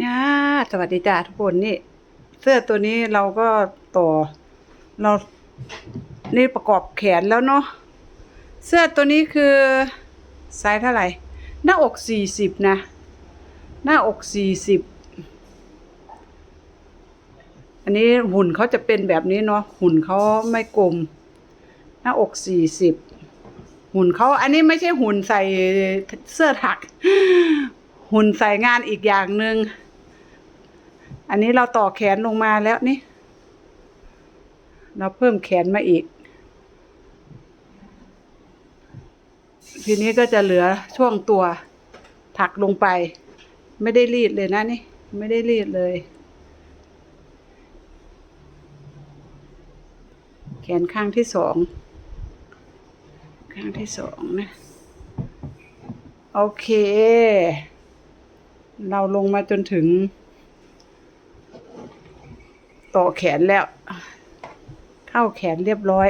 เนี่ยสวัสดีจ้าทุกคนนี่ เสื้อตัวนี้เราก็ต่อ เรานี่ประกอบแขนแล้วเนาะเสื้อตัวนี้คือไซส์เท่าไหร่ หน้าอกสี่สิบนะ หน้าอกสี่สิบอันนี้หุ่นเขาจะเป็นแบบนี้เนาะหุ่นเขาไม่กลม หน้าอกสี่สิบหุ่นเขาอันนี้ไม่ใช่หุ่นใส่เสื้อถัก หุ่นใส่งานอีกอย่างหนึ่ง อันนี้เราต่อแขนลงมาแล้วนี่ เราเพิ่มแขนมาอีก ทีนี้ก็จะเหลือช่วงตัวถักลงไป ไม่ได้รีดเลยนะนี่ ไม่ได้รีดเลย แขนข้างที่สอง ข้างที่สองนะ โอเค เราลงมาจนถึง ต่อแขนแล้ว เข้าแขนเรียบร้อย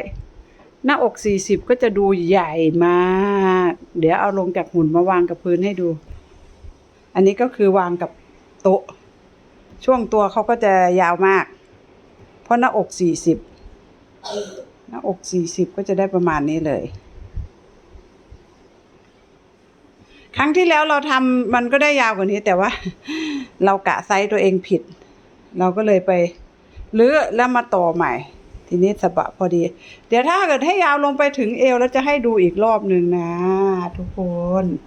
หน้าอกสี่สิบก็จะดูใหญ่มาก เดี๋ยวเอาลงจากหุ่นมาวางกับพื้นให้ดู อันนี้ก็คือวางกับโต๊ะ ช่วงตัวเขาก็จะยาวมาก เพราะหน้าอกสี่สิบหน้าอกสี่สิบก็จะได้ประมาณนี้เลยครั้งที่แล้วเราทำมันก็ได้ยาวกว่านี้แต่ว่า เรากะไซส์ตัวเองผิด เราก็เลยไป รื้อแล้วมาต่อใหม่ ทีนี้สะบะพอดี เดี๋ยวถ้าเกิดให้ยาวลงไปถึงเอวแล้วจะให้ดูอีกรอบหนึ่งนะ ทุกคน